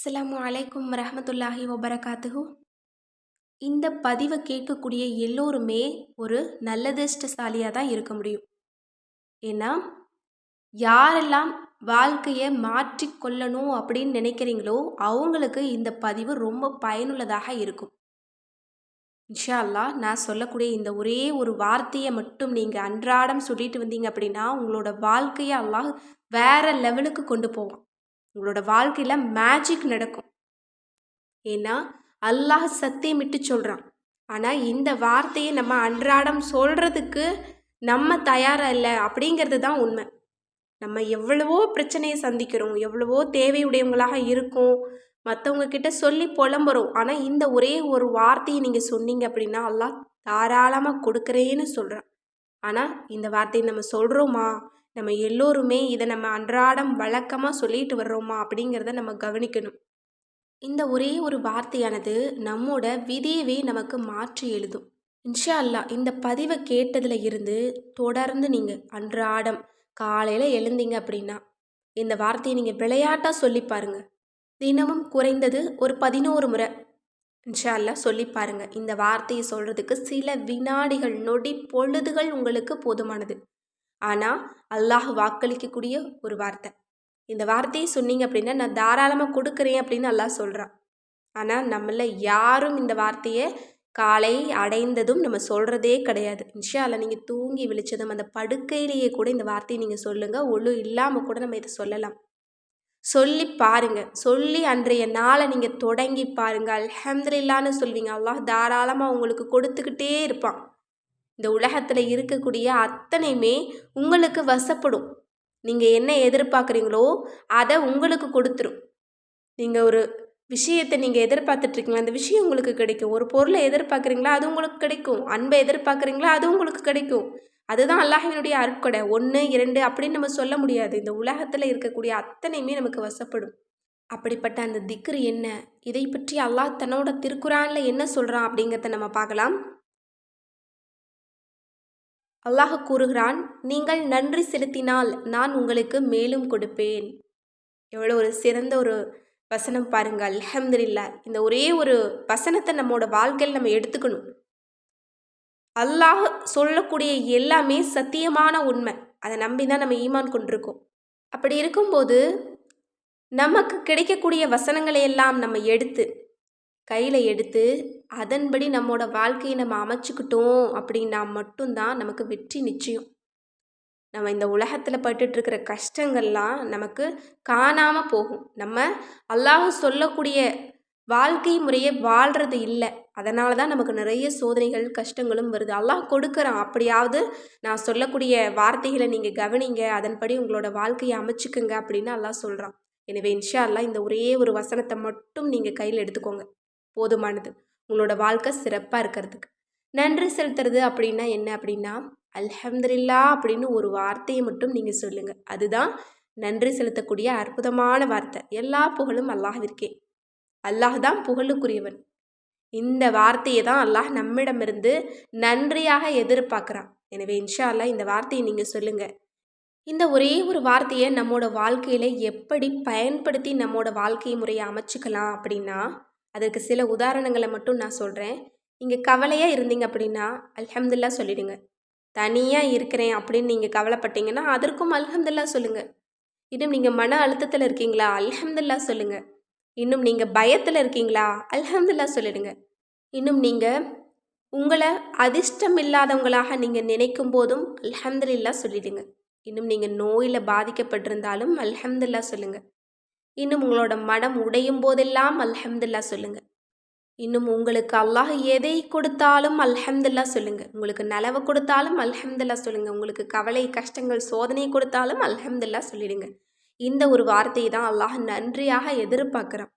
அஸ்லாம் அலைக்கும் ரஹமத்துல்லாஹி வபரகாத்துஹு. இந்த பதிவை கேட்கக்கூடிய எல்லோருமே ஒரு நல்லதிர்ஷ்டசாலியாக தான் இருக்க முடியும். ஏன்னா யாரெல்லாம் வாழ்க்கையை மாற்றிக்கொள்ளணும் அப்படின்னு நினைக்கிறீங்களோ அவங்களுக்கு இந்த பதிவு ரொம்ப பயனுள்ளதாக இருக்கும். இன்ஷா அல்லாஹ் நான் சொல்லக்கூடிய இந்த ஒரே ஒரு வார்த்தையை மட்டும் நீங்கள் அன்றாடம் சொல்லிட்டு வந்தீங்க அப்படின்னா உங்களோட வாழ்க்கையை அல்லாஹ் வேற லெவலுக்கு கொண்டு போவான். உங்களோட வாழ்க்கையில் மேஜிக் நடக்கும். ஏன்னா அல்லாஹ் சத்தியமிட்டு சொல்கிறான் ஆனால் இந்த வார்த்தையை நம்ம அன்றாடம் சொல்கிறதுக்கு நம்ம தயாராக இல்லை அப்படிங்கிறது தான் உண்மை. நம்ம எவ்வளவோ பிரச்சனையை சந்திக்கிறோம் எவ்வளவோ தேவையுடையவங்களாக இருக்கும் மற்றவங்க கிட்ட சொல்லி புலம்புறோம். ஆனால் இந்த ஒரே ஒரு வார்த்தையை நீங்கள் சொன்னீங்க அப்படின்னா அல்லாஹ் தாராளமாக கொடுக்குறேன்னு சொல்கிறான் ஆனால் இந்த வார்த்தையை நம்ம சொல்கிறோமா நம்ம எல்லோருமே இதை நம்ம அன்றாடம் வழக்கமாக சொல்லிட்டு வர்றோமா அப்படிங்கிறத நம்ம கவனிக்கணும். இந்த ஒரே ஒரு வார்த்தையானது நம்மோட விதியவே நமக்கு மாற்றி எழுதும். இன்ஷா அல்லா இந்த பதிவை கேட்டதில் இருந்து தொடர்ந்து நீங்கள் அன்றாடம் காலையில் எழுந்தீங்க அப்படின்னா இந்த வார்த்தையை நீங்கள் விளையாட்டாக சொல்லி பாருங்கள் தினமும் குறைந்தது ஒரு பதினோரு முறை இன்ஷா அல்லா சொல்லி பாருங்கள் இந்த வார்த்தையை சொல்கிறதுக்கு சில வினாடிகள் நொடி பொழுதுகள் உங்களுக்கு போதுமானது. ஆனால் அல்லாஹ் வாக்களிக்கக்கூடிய ஒரு வார்த்தை. இந்த வார்த்தையை சொன்னீங்க அப்படின்னா நான் தாராளமாக கொடுக்குறேன் அப்படின்னு அல்லாஹ் சொல்கிறான் ஆனால் நம்மள யாரும் இந்த வார்த்தையை காலை அடைந்ததும் நம்ம சொல்கிறதே கிடையாது. இன்ஷா அல்ல நீங்கள் தூங்கி விழிச்சதும் அந்த படுக்கையிலேயே கூட இந்த வார்த்தையை நீங்கள் சொல்லுங்கள் ஒழு இல்லாமல் கூட நம்ம இதை சொல்லலாம். சொல்லி பாருங்க. சொல்லி அன்றைய நாளை நீங்கள் தொடங்கி பாருங்கள் அல்ஹம்துலில்லான்னு சொல்வீங்க. அல்லாஹ் தாராளமாக உங்களுக்கு கொடுத்துக்கிட்டே இருப்பான். இந்த உலகத்தில் இருக்கக்கூடிய அத்தனையுமே உங்களுக்கு வசப்படும். நீங்கள் என்ன எதிர்பார்க்குறீங்களோ அதை உங்களுக்கு கொடுத்துரும். நீங்கள் ஒரு விஷயத்தை நீங்கள் எதிர்பார்த்துட்ருக்கீங்களா அந்த விஷயம் உங்களுக்கு கிடைக்கும். ஒரு பொருளை எதிர்பார்க்குறீங்களா? அது உங்களுக்கு கிடைக்கும். அன்பை எதிர்பார்க்குறீங்களா? அது உங்களுக்கு கிடைக்கும். அதுதான் அல்லாஹினுடைய அருட்கொடை. ஒன்று இரண்டு அப்படின்னு நம்ம சொல்ல முடியாது. இந்த உலகத்தில் இருக்கக்கூடிய அத்தனையுமே நமக்கு வசப்படும். அப்படிப்பட்ட அந்த திக்ரு என்ன? இதை பற்றி அல்லாஹ் தன்னோட திருக்குறானில் என்ன சொல்கிறான் அப்படிங்கிறத நம்ம பார்க்கலாம். அல்லாஹ் கூறுகிறான் நீங்கள் நன்றி செலுத்தினால் நான் உங்களுக்கு மேலும் கொடுப்பேன். எவ்வளோ ஒரு சிறந்த ஒரு வசனம் பாருங்கள் அலமதுல்லா இந்த ஒரே ஒரு வசனத்தை நம்மளோட வாழ்க்கையில் நம்ம எடுத்துக்கணும். அல்லாஹ் சொல்லக்கூடிய எல்லாமே சத்தியமான உண்மை. அதை நம்பி தான் நம்ம ஈமான் கொண்டிருக்கோம். அப்படி இருக்கும்போது நமக்கு கிடைக்கக்கூடிய வசனங்களை எல்லாம் நம்ம எடுத்து கையில் எடுத்து அதன்படி நம்மோட வாழ்க்கையை நம்ம அமைச்சுக்கிட்டோம் அப்படின்னா மட்டும்தான் நமக்கு வெற்றி நிச்சயம். நம்ம இந்த உலகத்தில் பட்டுட்ருக்கிற கஷ்டங்கள்லாம் நமக்கு காணாமல் போகும். நம்ம அல்லாஹ் சொல்லக்கூடிய வாழ்க்கை முறையை வாழ்கிறது இல்லை. அதனால தான் நமக்கு நிறைய சோதனைகள் கஷ்டங்களும் வருது. அல்லாஹ் கொடுக்குறான். அப்படியாவது நான் சொல்லக்கூடிய வார்த்தைகளை நீங்கள் கவனிங்க. அதன்படி உங்களோட வாழ்க்கையை அமைச்சுக்குங்க அப்படின்னு அல்லாஹ் சொல்கிறான் எனவே இன்ஷா அல்லா இந்த ஒரே ஒரு வசனத்தை மட்டும் நீங்கள் கையில் எடுத்துக்கோங்க. போதுமானது. உங்களோட வாழ்க்கை சிறப்பாக இருக்கிறதுக்கு. நன்றி செலுத்துறது அப்படின்னா என்ன அப்படின்னா அல்ஹம்துல்லா அப்படின்னு ஒரு வார்த்தையை மட்டும் நீங்கள் சொல்லுங்கள் அதுதான் நன்றி செலுத்தக்கூடிய அற்புதமான வார்த்தை. எல்லா புகழும் அல்லாஹிற்கே அல்லாஹ் தான் புகழுக்குரியவன். இந்த வார்த்தையை தான் அல்லாஹ் நம்மிடமிருந்து நன்றியாக எதிர்பார்க்குறான். எனவே இன்ஷா அல்லா இந்த வார்த்தையை நீங்கள் சொல்லுங்கள் இந்த ஒரே ஒரு வார்த்தையை நம்மளோட வாழ்க்கையில் எப்படி பயன்படுத்தி நம்மளோட வாழ்க்கை முறையை அமைச்சிக்கலாம் அப்படின்னா அதற்கு சில உதாரணங்களை மட்டும் நான் சொல்கிறேன் நீங்கள் கவலையாக இருந்தீங்க அப்படின்னா அல்ஹம்துல்லா சொல்லிடுங்க. தனியாக இருக்கிறேன் அப்படின்னு நீங்கள் கவலைப்பட்டீங்கன்னா அதற்கும் அல்ஹம்துல்லா சொல்லுங்கள் இன்னும் நீங்கள் மன அழுத்தத்தில் இருக்கீங்களா? அல்ஹம்துல்லா சொல்லுங்கள் இன்னும் நீங்கள் பயத்தில் இருக்கீங்களா? அல்ஹம்துல்லா சொல்லிடுங்க. இன்னும் நீங்கள் உங்களை அதிர்ஷ்டம் இல்லாதவங்களாக நீங்கள் நினைக்கும் போதும் அல்ஹம்துல்லா சொல்லிடுங்க. இன்னும் நீங்கள் நோயில் பாதிக்கப்பட்டிருந்தாலும் அல்ஹம்துல்லா சொல்லுங்கள் இன்னும் உங்களோட மனம் உடையும் போதெல்லாம் அல்ஹம்துல்லா சொல்லுங்கள் இன்னும் உங்களுக்கு அல்லாஹ் எதை கொடுத்தாலும் அல்ஹம்துல்லா சொல்லுங்கள் உங்களுக்கு நலவை கொடுத்தாலும் அல்ஹம்துல்லா சொல்லுங்கள் உங்களுக்கு கவலை கஷ்டங்கள் சோதனை கொடுத்தாலும் அல்ஹம்துல்லா சொல்லிடுங்க. இந்த ஒரு வார்த்தையை தான் அல்லாஹ் நன்றியாக எதிர்பார்க்குறான்.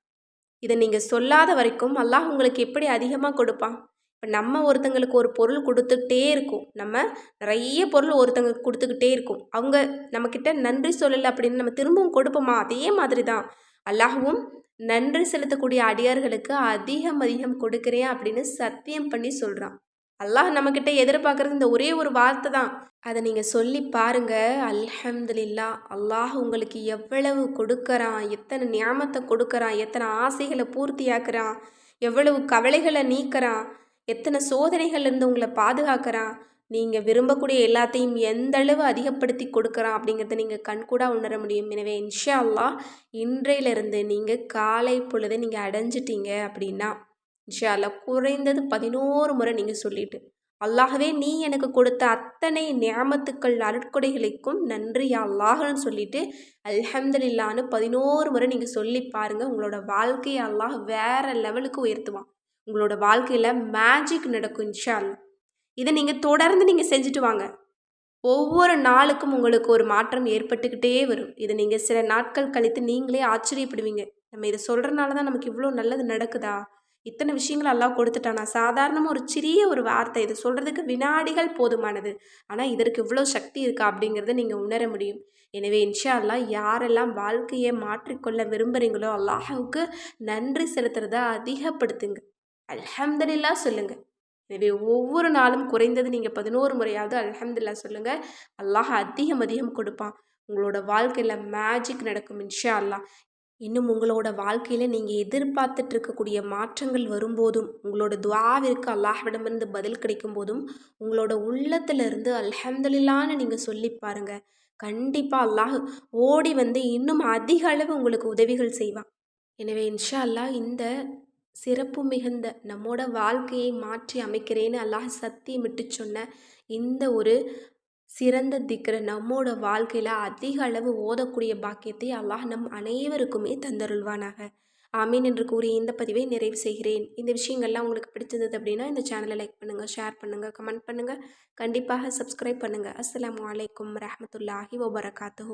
இதை நீங்கள் சொல்லாத வரைக்கும் அல்லாஹ் உங்களுக்கு எப்படி அதிகமாக கொடுப்பான்? இப்போ நம்ம ஒருத்தங்களுக்கு ஒரு பொருள் கொடுத்துக்கிட்டே இருக்கும். நம்ம நிறைய பொருள் ஒருத்தங்களுக்கு கொடுத்துக்கிட்டே இருக்கும். அவங்க நம்மக்கிட்ட நன்றி சொல்லலை அப்படின்னு நம்ம திரும்பவும் கொடுப்போமா? அதே மாதிரி தான் அல்லாஹவும் நன்றி செலுத்தக்கூடிய அடியார்களுக்கு அதிகம் அதிகம் கொடுக்குறேன் அப்படின்னு சத்தியம் பண்ணி சொல்கிறான் அல்லாஹ் நம்மக்கிட்ட எதிர்பார்க்குறது இந்த ஒரே ஒரு வார்த்தை தான். அதை நீங்கள் சொல்லி பாருங்க. அல்ஹம்துலில்லா அல்லாஹ் உங்களுக்கு எவ்வளவு கொடுக்கறான்? எத்தனை ஞாபகத்தை கொடுக்கறான்? எத்தனை ஆசைகளை பூர்த்தியாக்குறான்? எவ்வளவு கவலைகளை நீக்கிறான்? எத்தனை சோதனைகள்லேருந்து உங்களை பாதுகாக்கிறான்? நீங்கள் விரும்பக்கூடிய எல்லாத்தையும் எந்த அளவு அதிகப்படுத்தி கொடுக்குறான் அப்படிங்கிறத நீங்கள் கண்கூடாக உணர முடியும். எனவே இன்ஷா இன்றையிலிருந்து நீங்கள் காலை பொழுது நீங்கள் அடைஞ்சிட்டீங்க அப்படின்னா இன்ஷா குறைந்தது பதினோரு முறை நீங்கள் சொல்லிட்டு அல்லாகவே நீ எனக்கு கொடுத்த அத்தனை நியாமத்துக்கள் அருட்கொடைகளுக்கும் நன்றி அல்லாஹன்னு சொல்லிட்டு அல்ஹம்துலில்லான்னு பதினோரு முறை நீங்கள் சொல்லி பாருங்கள் உங்களோட வாழ்க்கையை அல்லாஹ் வேறு லெவலுக்கு உயர்த்துவான். உங்களோட வாழ்க்கையில் மேஜிக் நடக்கும் இன்ஷா இதை நீங்கள் தொடர்ந்து நீங்கள் செஞ்சுட்டு வாங்க. ஒவ்வொரு நாளுக்கும் உங்களுக்கு ஒரு மாற்றம் ஏற்பட்டுக்கிட்டே வரும். இதை நீங்கள் சில நாட்கள் கழித்து நீங்களே ஆச்சரியப்படுவீங்க. நம்ம இதை சொல்கிறனால தான் நமக்கு இவ்வளோ நல்லது நடக்குதா? இத்தனை விஷயங்கள் எல்லாம் கொடுத்துட்டானா? சாதாரணமாக ஒரு சிறிய ஒரு வார்த்தை இது சொல்கிறதுக்கு வினாடிகள் போதுமானது. ஆனால் இதற்கு இவ்வளோ சக்தி இருக்கா அப்படிங்கிறத நீங்கள் உணர முடியும். எனவே இன்ஷா அல்லா யாரெல்லாம் வாழ்க்கையை மாற்றிக்கொள்ள விரும்புகிறீங்களோ அல்லாஹுக்கு நன்றி செலுத்துறதை அதிகப்படுத்துங்க. அல்ஹம்துலில்லா சொல்லுங்கள் எனவே ஒவ்வொரு நாளும் குறைந்தது நீங்கள் பதினோரு முறையாவது அல்ஹம்துல்லா சொல்லுங்கள் அல்லாஹ் அதிகம் அதிகம் கொடுப்பான். உங்களோட வாழ்க்கையில் மேஜிக் நடக்கும் இன்ஷா அல்லாஹ் இன்னும் உங்களோட வாழ்க்கையில் நீங்கள் எதிர்பார்த்துட்டு இருக்கக்கூடிய மாற்றங்கள் வரும்போதும் உங்களோட துவாவிற்கு அல்லாஹ்விடமிருந்து பதில் கிடைக்கும் போதும் உங்களோட உள்ளத்திலிருந்து அல்ஹம்துலில்லான்னு நீங்கள் சொல்லி பாருங்கள் கண்டிப்பாக அல்லாஹ் ஓடி வந்து இன்னும் அதிக அளவு உங்களுக்கு உதவிகள் செய்வான். எனவே இன்ஷா அல்லாஹ் இந்த சிறப்பு மிகுந்த நம்மோட வாழ்க்கையை மாற்றி அமைக்கிறேன்னு அல்லாஹ் சத்தியமிட்டு சொன்ன இந்த ஒரு சிறந்த திக்ர நம்மோட வாழ்க்கையில் அதிக அளவு ஓதக்கூடிய பாக்கியத்தை அல்லாஹ் நம் அனைவருக்குமே தந்தருள்வானாக. ஆமீன் என்று கூறி இந்த பதிவை நிறைவு செய்கிறேன். இந்த விஷயங்கள்லாம் உங்களுக்கு பிடிச்சிருந்தது அப்படின்னா இந்த சேனலை லைக் பண்ணுங்கள் ஷேர் பண்ணுங்கள் கமெண்ட் பண்ணுங்கள் கண்டிப்பாக சப்ஸ்கிரைப் பண்ணுங்கள் அஸ்லாம் அலைக்கும் ரஹமத்துல்லாஹி வபரகாத்து